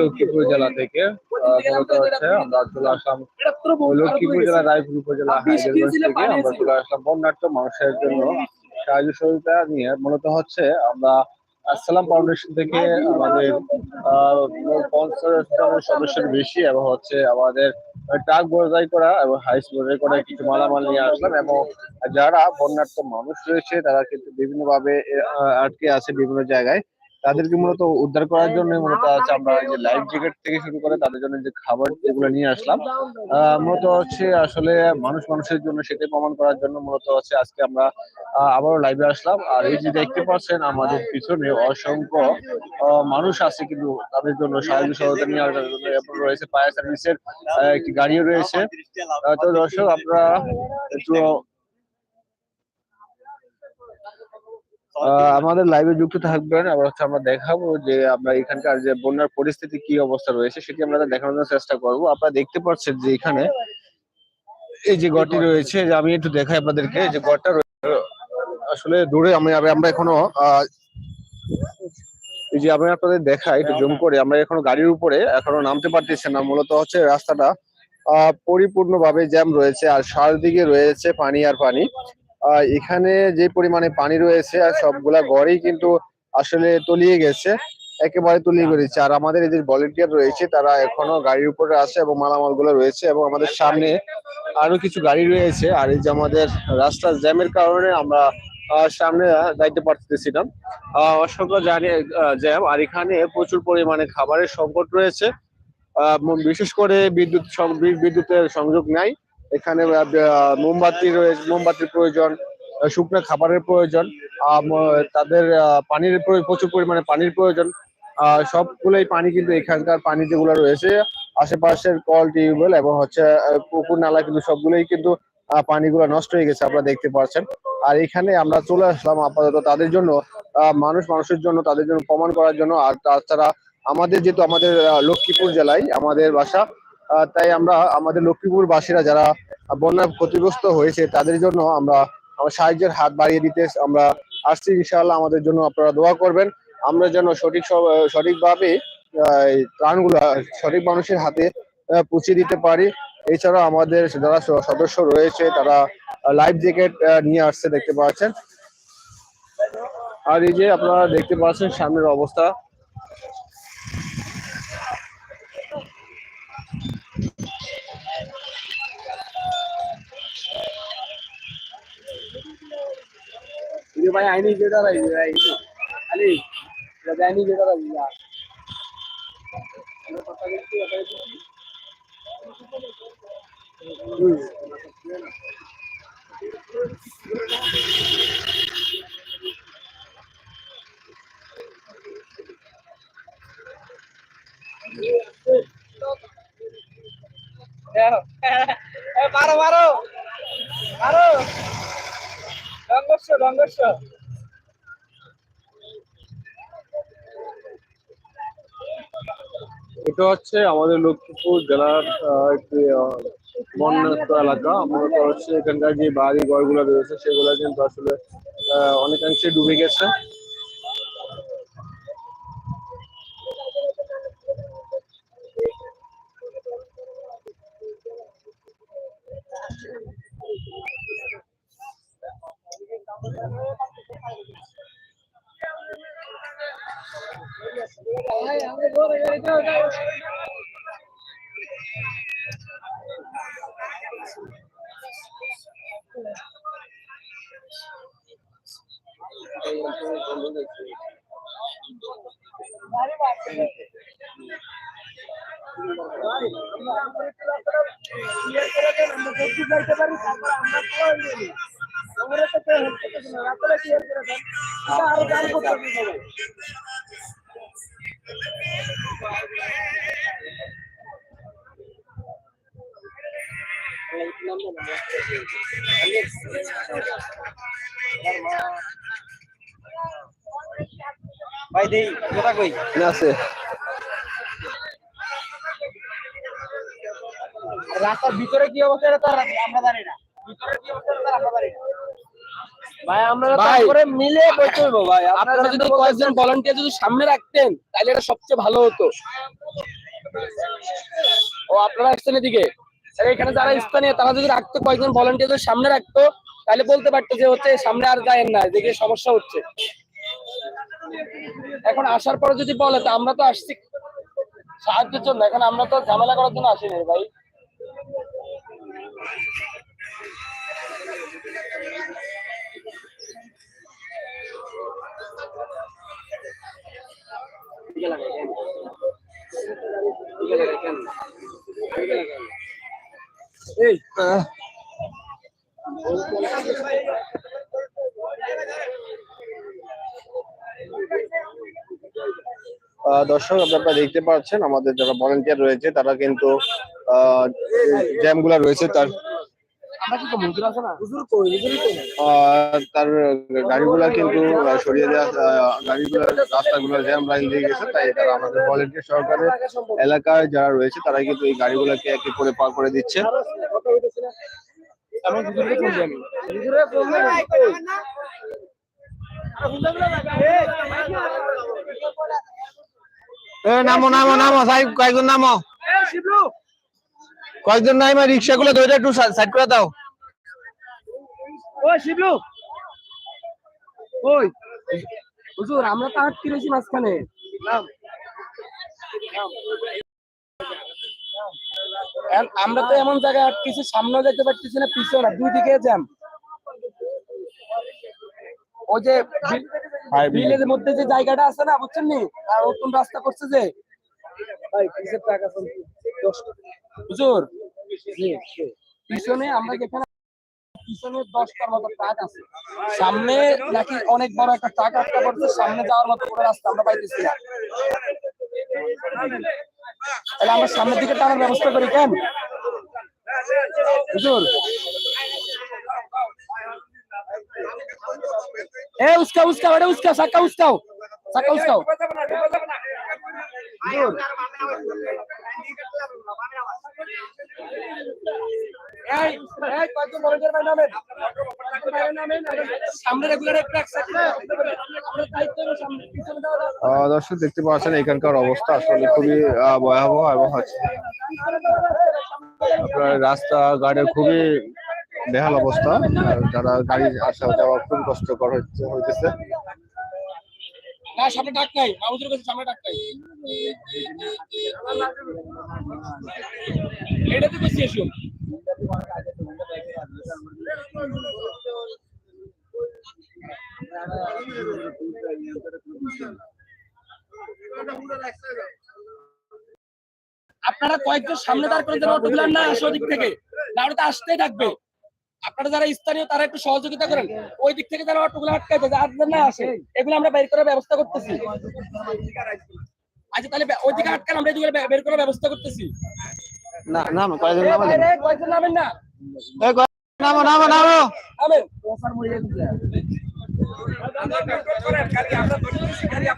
লক্ষ্মীপুর জেলা থেকে আমরা চলে আসলাম লক্ষ্মীপুর জেলা রায়পুর উপজেলা থেকে আমরা চলে আসলাম বন্যার্থ মানুষের জন্য। সাহায্য সহযোগিতা নিয়ে মূলত হচ্ছে আমরা আসসালাম ফাউন্ডেশন থেকে আমাদের আহ, পঞ্চাশ সদস্যের বেশি এবং হচ্ছে আমাদের ট্রাক বোঝাই করা এবং হাইস বোঝাই করা কিছু মালামাল নিয়ে আসলাম এবং যারা বন্যার্থ মানুষ রয়েছে তারা কিন্তু বিভিন্ন ভাবে আটকে আছে বিভিন্ন জায়গায়। তাদেরকে মূলত উদ্ধার করার জন্য মূলত আছে আমরা যে লাইফ জ্যাকেট থেকে শুরু করে তাদের জন্য যে খাবার এগুলো নিয়ে আসলাম আহ, মূলত হচ্ছে আসলে মানুষ মানুষের জন্য সেটাই প্রমাণ করার জন্য মূলত হচ্ছে আজকে আমরা আবারও লাইভে আসলাম। আর এই যে দেখতে পাচ্ছেন আমাদের পিছনে অসংখ্য মানুষ আছে কিন্তু তাদের জন্য সাহায্য সহায়তা নিয়ে আসার জন্য রয়েছে ফায়ার সার্ভিসের একটি গাড়িও রয়েছে। তো দর্শক আপনারা একটু আমাদের লাইভে যুক্ত থাকবেন। আবার হচ্ছে আমরা দেখাবো যে আমরা এখানকার যে বন্যার পরিস্থিতি, কি অবস্থা রয়েছে, সেটি আমরা দেখানোর চেষ্টা করব। আপনারা দেখতে পাচ্ছেন যে এখানে এই যে গড়টি রয়েছে, যে আমি একটু দেখাই আপনাদেরকে, যে গড়টা আসলে দূরে আমি আমি- আমরা এখনও এই যে আমি আপনাদের দেখাই, একটু জুম করে, আমরা এখনও গাড়ির উপরে এখনও নামতে পারতেছি না। মূলত হচ্ছে রাস্তাটা, আহ, পরিপূর্ণভাবে জ্যাম রয়েছে, আর চারদিকে রয়েছে পানি আর পানি। এখানে যে পরিমাণে পানি রয়েছে আর সবগুলা ঘরেই কিন্তু আসলে তলিয়ে গেছে একেবারে তলিয়ে গেছে। আর আমাদের এই যে ভলেন্টিয়ার রয়েছে তারা এখনও গাড়ির উপরে আছে এবং মালামালগুলো রয়েছে এবং আমাদের সামনে আরও কিছু গাড়ি রয়েছে। আর এই যে আমাদের রাস্তার জ্যামের কারণে আমরা সামনে যাইতে পারতেছি না আহ, অসংখ্য জানি জ্যাম। আর এখানে প্রচুর পরিমাণে খাবারের সংকট রয়েছে। আহ, বিশেষ করে বিদ্যুৎ বিদ্যুতের সংযোগ নাই। এখানে মোমবাতি রয়েছে মোমবাতির প্রয়োজন শুকনো খাবারের প্রয়োজন তাদের পানির প্রচুর পরিমাণে পানির প্রয়োজন। সবগুলোই পানি কিন্তু এখানকার পানি যেগুলো রয়েছে, আশেপাশের কল, টিউবওয়েল এবং হচ্ছে পুকুর, নালা কিন্তু সবগুলোই কিন্তু পানিগুলো নষ্ট হয়ে গেছে আপনারা দেখতে পাচ্ছেন। আর এখানে আমরা চলে আসলাম আপাতত তাদের জন্য মানুষ মানুষের জন্য, তাদের জন্য প্রমাণ করার জন্য। আর তাছাড়া আমাদের যেহেতু আমাদের লক্ষ্মীপুর জেলায় আমাদের বাসা তাই আমরা আমাদের লক্ষ্মীপুর বাসীরা যারা বন্যা ক্ষতিগ্রস্ত হয়েছে, তাদের জন্য আমরা সাহায্যের হাত বাড়িয়ে দিতে আমরা আসছি। ইনশাআল্লাহ আমাদের জন্য আপনারা দোয়া করবেন। আমরা যেন সঠিক সঠিকভাবে ত্রাণগুলো সঠিক মানুষের হাতে পৌঁছে দিতে পারি। এছাড়া আমাদের যারা সদস্য রয়েছে, তারা লাইফ জ্যাকেট নিয়ে আসছে, দেখতে পাচ্ছেন। আর এই যে আপনারা দেখতে পাচ্ছেন, সামনের অবস্থা। ఆయన చూడాలి అది ఆయన చూడాలి ఇలా मारो मारो मारो এটা হচ্ছে আমাদের লক্ষ্মীপুর জেলার একটি বন্যাত্ম এলাকা। মূলত হচ্ছে এখানকার যে বাড়ি ঘরগুলো রয়েছে, সেগুলো কিন্তু আসলে অনেকাংশে ডুবে গেছে। আমরা তো ভাই দেই কথা কই? আছে। রাস্তার ভিতরে কি অবস্থা এটা তো আমরা জানি না। ভাই আমরা করে মিলে হইব ভাই। আপনারা যদি কয়েকজন ভলান্টিয়ার যদি সামনে রাখতেন তাহলে এটা সবচেয়ে ভালো হতো। ও আপনারা আসছেন এদিকে। এখানে যারা স্থানীয় তারা যদি রাখতো কয়েকজন ভলান্টিয়ারদের সামনে রাখতো তাহলে বলতে পারতো যে হচ্ছে সামনে আর যায় না এদিকে সমস্যা হচ্ছে। এখন আসার পরে যদি বলে তো আমরা তো আসছি। সাহায্যের জন্য। এখন আমরা তো ঝামেলা করার জন্য আসিনি ভাই। এই দর্শক, আপনারা দেখতে পাচ্ছেন, আমাদের যারা ভলেন্টিয়ার রয়েছে, তারা কিন্তু জ্যামগুলা রয়েছে, তার তার গাড়িগুলা কিন্তু আহ, সরিয়ে দেওয়া গাড়িগুলা রাস্তাগুলো জ্যাম লাইন দিয়ে গেছে তাই তারা আমাদের ভলেন্টিয়ার সরকারের এলাকায় যারা রয়েছে তারা কিন্তু এই গাড়িগুলোকে এক এক করে পার করে দিচ্ছে। নামো নামো নামো সাহেব কয়েকজন নামো। শিবলু! কয়েকজন নামো রিক্সা গুলো ধরে একটু সাইড করে দাও। ওই শিবলু। ওই। হুজুর আমরা তো আটকে রয়েছি মাঝখানে। আমরা তো এমন জায়গায় আটকেছি সামনেও যেতে পারতেছি না পিছনে না দুই দিকে জ্যাম। ওই যে বিলের মধ্যে যে জায়গাটা আছে না বুঝছেন নি? আর নতুন রাস্তা করছে যে। ভাই কিসের টাকা ফোন হুজুর পিছনে আমরা যেখানে পিছনে দশটার মতো ট্রাক আছে। সামনে নাকি অনেক বড় একটা ট্রাক আটকা পড়ছে সামনে যাওয়ার মতো কোনো রাস্তা আমরা পাইতেছি না। তাহলে আমরা সামনের দিকে টানার ব্যবস্থা করি কেন? হুজুর। এ উস্কা উস্কা বেটা উস্কা সাক্কা উস্কাও। সাক্কা উস্কাও। হুজুর এই এই কয়েকজন volunteer ভাই নামেন। বাইরে নামেন, আর সামনে রেগুলার একটা একসাথে আমরা দায়িত্ব হলো সামনে পিছনে দেওয়া দাও। আহ, দর্শক, দেখতে পাচ্ছেন, এখানকার অবস্থা আসলে খুবই ভয়াবহ এবং হচ্ছে আপনার রাস্তা ঘাটের খুবই বেহাল অবস্থা। যারা গাড়ি আসা যাওয়া খুব কষ্টকর হইতেছে। না, সামনে ডাক নাই। মাহমুদুর কাছে সামনে ডাক নাই। এটাতে তো স্টেশন আপনারা কয়েকজন সামনে দাঁড় করে দেন অটোগুলো না আসে ওদিক থেকে? না ওটা আসতেই থাকবে। আপনারা যারা স্থানীয় তারা একটু সহযোগিতা করেন। ওই দিক থেকে যারা অটোগুলো আটকাইতে আর না আসে এগুলো আমরা বের করার ব্যবস্থা করতেছি। আচ্ছা তাহলে ওই দিকে আটকান আমরা বে- বের করার ব্যবস্থা করতেছি। না না কয়েকজন নামেন না। এই নামো নামো নামো। নামেন।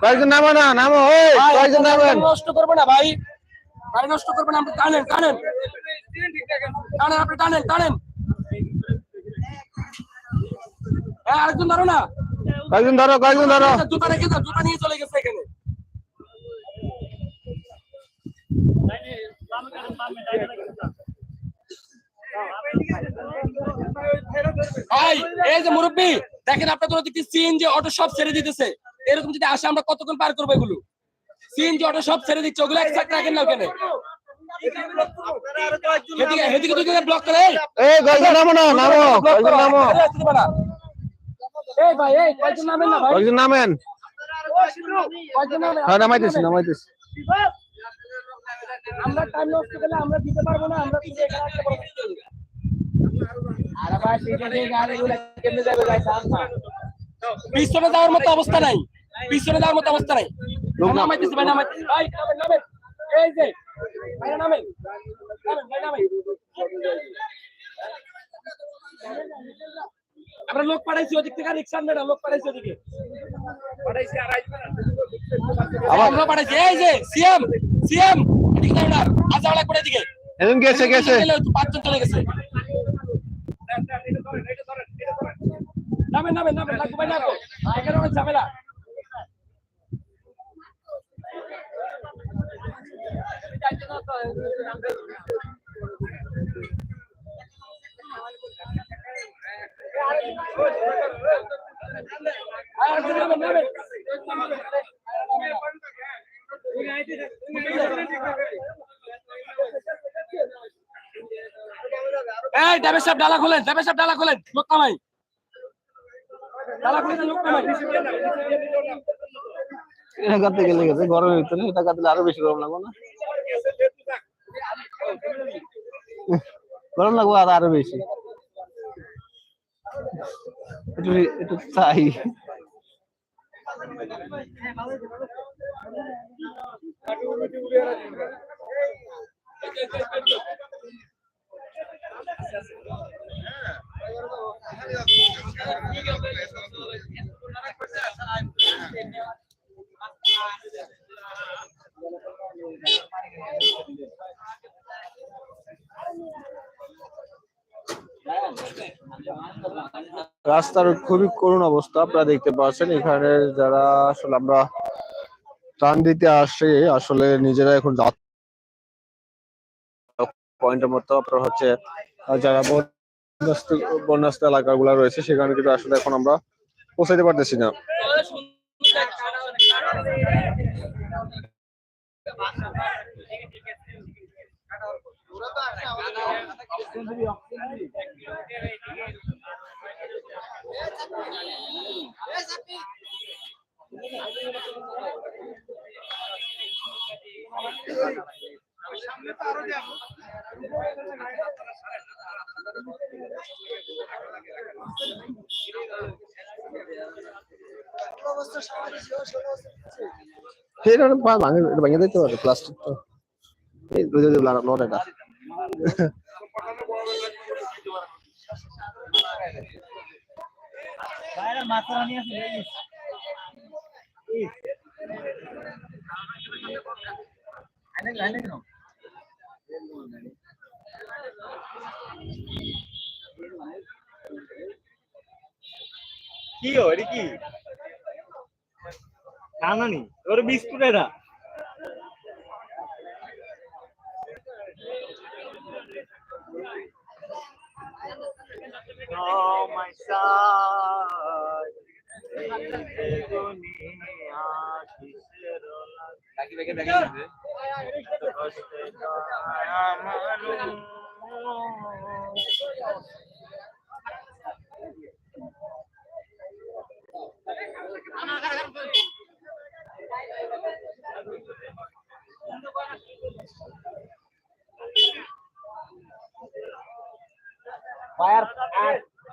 কয়েকজন নামো না নামো ভাই, কয়েকজন নামেন। নষ্ট করবে না ভাই। গাড়ি নষ্ট করবেন আপনি টানেন টানেন। টানেন আপনি টানেন টানেন হ্যাঁ আরেকজন ধরো না। কয়েকজন ধরো কয়েকজন ধরো। জুতা রেখে দাও জুতা নিয়ে চলে গেছে এখানে। এই যে মুরব্বী দেখেন আপনাদের ওদিকে সিএনজি অটো সব ছেড়ে দিতেছে? এরকম যদি আসে আমরা কতক্ষণ পার করব এগুলো? সিএনজি অটো সব ছেড়ে দিচ্ছে ওগুলো রাখেন না ওখানে। ব্লক করে এই, এই নামো না নামো block নামো। এই, ভাই এই কয়েকজন নামেন না ভাই। কয়েকজন নামেন। হ্যাঁ নামাইতেছি নামাইতেছি। আমরা টাইম নষ্ট করলে আমরা দিতে পারব না আমরা শুধু এখানে একটা বড়। আরে ভাই পিছনে গাড়িগুলো কেমনে যাবে ভাই সাম না। পিছনে যাওয়ার মতো অবস্থা নাই। পিছনে যাওয়ার মতো অবস্থা নাই। নামাইতেছি ভাই নামাইতেছি। ভাই নামেন নামেন। এই যে ভাই নামেন। নামেন ভাই নামেন। আমরা লোক পাঠাইছি ওদিক থেকে রিক্সা আনবে লোক পাঠাইছি ওদিকে। আমরা পাঠাইছি। এই যে সিএম সিএম এদিকে যাও না আজাওয়ালা করে দিকে এজন গেছে গেছে। পাঁচজন চলে গেছে। না নামেন নামেন লাগবে ভাই এখানে অনেক ঝামেলা। ডালা খোলেন সব ডালা খোলেন ডালা এটা গরমের ভিতরে, এটা কাটলে আরও বেশি গরম লাগবে না? গরম লাগবে আরও বেশি। একটু একটু চাই রাস্তার খুবই করুণ অবস্থা, আপনারা দেখতে পাচ্ছেন। এখানে যারা আসলে আমরা ত্রাণ দিতে আসে আসলে নিজেরা এখন পয়েন্টের মতো আপনার হচ্ছে যারা বন্যাস্ত এলাকাগুলো রয়েছে, সেখানে কিন্তু আসলে এখন আমরা পৌঁছাইতে পারতেছি না। এটা ভাঙে ভাঙে দিতে পারে প্লাস্টিক তো। এই বুঝে দিলাম নট এটা। কি ও কি না না নি ওর বিস্কুট এটা। Oh my side,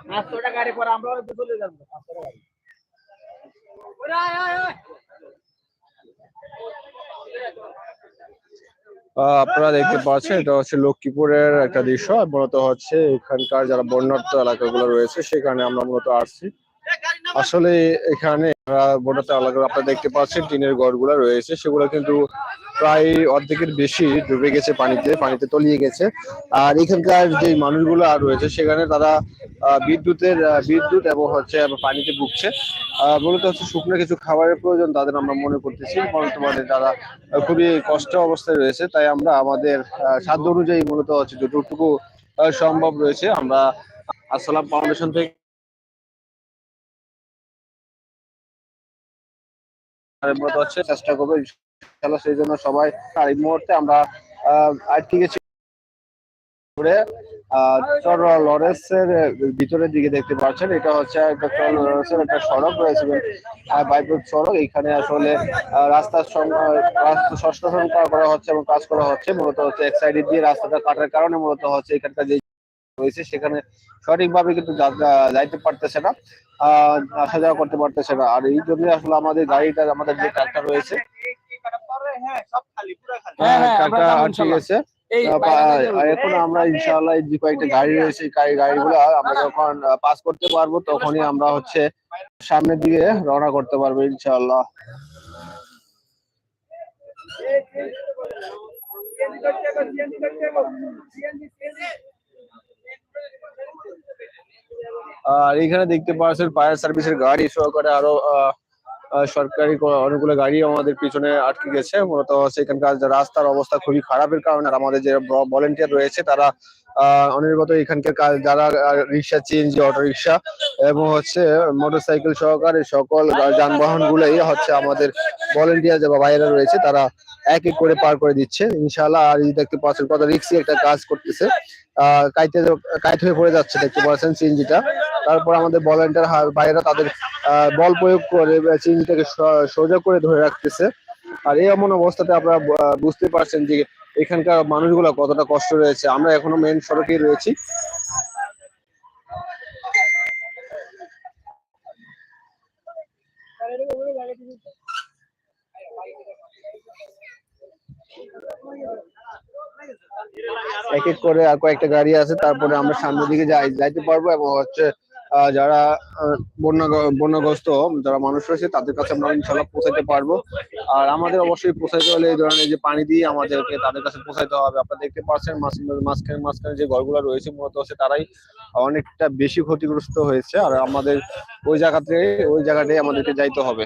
পাঁচশো টাকা গাড়ি পরে একটু চলে যাব পাঁচশো টাকা। আপনারা দেখতে পাচ্ছেন, এটা হচ্ছে লক্ষ্মীপুরের একটা দৃশ্য মূলত হচ্ছে এখানকার যারা বন্যার্থ এলাকাগুলো রয়েছে, সেখানে আমরা মূলত আসছি। আসলে এখানে বন্যার্থ এলাকা আপনারা দেখতে পাচ্ছেন, টিনের ঘরগুলো রয়েছে। সেগুলো কিন্তু প্রায় অর্ধেকের বেশি ডুবে গেছে পানিতে পানিতে তলিয়ে গেছে। আর এখানকার যে মানুষগুলো আর রয়েছে, সেখানে তারা বিদ্যুতের বিদ্যুৎ এবং হচ্ছে পানিতে ভুগছে। মূলত হচ্ছে শুকনো কিছু খাবারের প্রয়োজন, তাদের আমরা মনে করতেছি। বর্তমানে তারা খুবই কষ্ট অবস্থায় রয়েছে। তাই আমরা আমাদের সাধ্য অনুযায়ী মূলত হচ্ছে যতটুকু সম্ভব রয়েছে, আমরা আসসালাম ফাউন্ডেশন থেকে। মূলত হচ্ছে চেষ্টা করব, ইনশাআল্লাহ সেই জন্য সবাই এই মুহূর্তে আমরা আর ঠিক আছে। ঘুরে চর লরেন্সের ভিতরের দিকে দেখতে পাচ্ছেন, এটা হচ্ছে লরেন্সের একটা সড়ক রয়েছে বাইপুর সড়ক এখানে আসলে রাস্তার রাস্তা সংস্কার করা হচ্ছে এবং কাজ করা হচ্ছে, মূলত হচ্ছে এক সাইডে দিয়ে রাস্তাটা কাটার কারণে মূলত হচ্ছে এখানকার যে রয়েছে সেখানে সঠিকভাবে কিন্তু যাইতে পারতেছে না আহ আসা যাওয়া করতে পারতেছে না। আর এই জন্য আসলে আমাদের গাড়িটা আমাদের যে ট্রাকটা রয়েছে হ্যাঁ সব খালি পুরো খালি হ্যাঁ, হ্যাঁ, আর এখন আমরা ইনশাআল্লাহ এই যে কয়েকটা গাড়ি রয়েছে এই গাড়ি গাড়িগুলো আমরা যখন পাস করতে পারব তখনই আমরা হচ্ছে সামনের দিকে রওনা করতে পারব ইনশাআল্লাহ আর এখানে দেখতে পাচ্ছেন ফায়ার সার্ভিসের গাড়ি সহকারে আরও সরকারি অনেকগুলো গাড়ি আমাদের পিছনে আটকে গেছে। মূলত সেখানকার রাস্তার অবস্থা খুবই খারাপের কারণে আমাদের যে ভলেন্টিয়ার রয়েছে তারা অনির্গত এখানকার কাজ- যারা রিক্সা সিএনজি অটো রিক্সা এবং হচ্ছে মোটরসাইকেল সহকারে সকল যানবাহন গুলোই হচ্ছে আমাদের ভলেন্টিয়ার যে ভাইয়েরা রয়েছে তারা এক এক করে পার করে দিচ্ছে। ইনশাআল্লাহ আর দেখতে পাচ্ছেন কত রিক্সি একটা কাজ করতেছে। কাইতে কাইট হয়ে পড়ে যাচ্ছে, দেখতে পাচ্ছেন সিএনজিটা। তারপর আমাদের ভলেন্টিয়ার ভাইয়েরা তাদের বল প্রয়োগ করে সিএনজিটাকে সোজা করে ধরে রাখতেছে। আর এই এমন অবস্থাতে আপনারা বুঝতে পারছেন যে এখানকার মানুষগুলো কতটা কষ্ট রয়েছে। আমরা এখনও মেন সড়কেই রয়েছি। এক এক করে আর কয়েকটা গাড়ি আছে, তারপরে আমরা সামনের দিকে যাই, যাইতে পারব এবং হচ্ছে যারা বন্যাগ্রস্ত, যারা মানুষ রয়েছে, তাদের কাছে আমরা ইনশাল্লাহ পৌঁছাতে পারব। আর আমাদের অবশ্যই পৌঁছাতে হলে এই ধরনের যে পানি দিয়ে আমাদেরকে তাদের কাছে পৌঁছাতে হবে। আপনারা দেখতে পাচ্ছেন মাঝ- মাঝখানে মাঝখানে যে ঘরগুলো রয়েছে, মূলত হচ্ছে তারাই অনেকটা বেশি ক্ষতিগ্রস্ত হয়েছে। আর আমাদের ওই জায়গাতে ওই জায়গাটাই আমাদেরকে যাইতে হবে।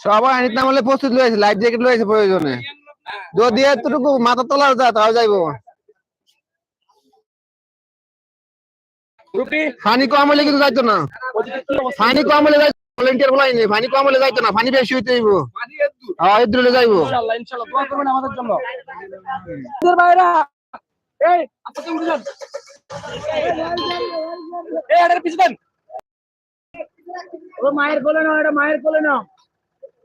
সবাই আনিত না হলে প্রস্তুত রয়েছে লাইফ জ্যাকেট রয়েছে প্রয়োজনে। যদি এতটুকু মাথা তোলা যায় তাও যাইবো। রুপি? ফানি কম হলে কিন্তু যাইতো না। ওদিকে কি অবস্থা ফানি কম হলে যাইতো ভলেন্টিয়ার বলাই নেই ফানি কম হলে যাইতো না ফানি বেশি হইতে হইব। হ্যাঁ এর দূরে যাইবো। ইনশাআল্লাহ ইনশাআল্লাহ। দোয়া করবেন আমাদের জন্য। ভাইরা এই আপনাকে উঠে যান। এই এটার পিছু ও মায়ের কোলে নাও এটা মায়ের কোলে নাও।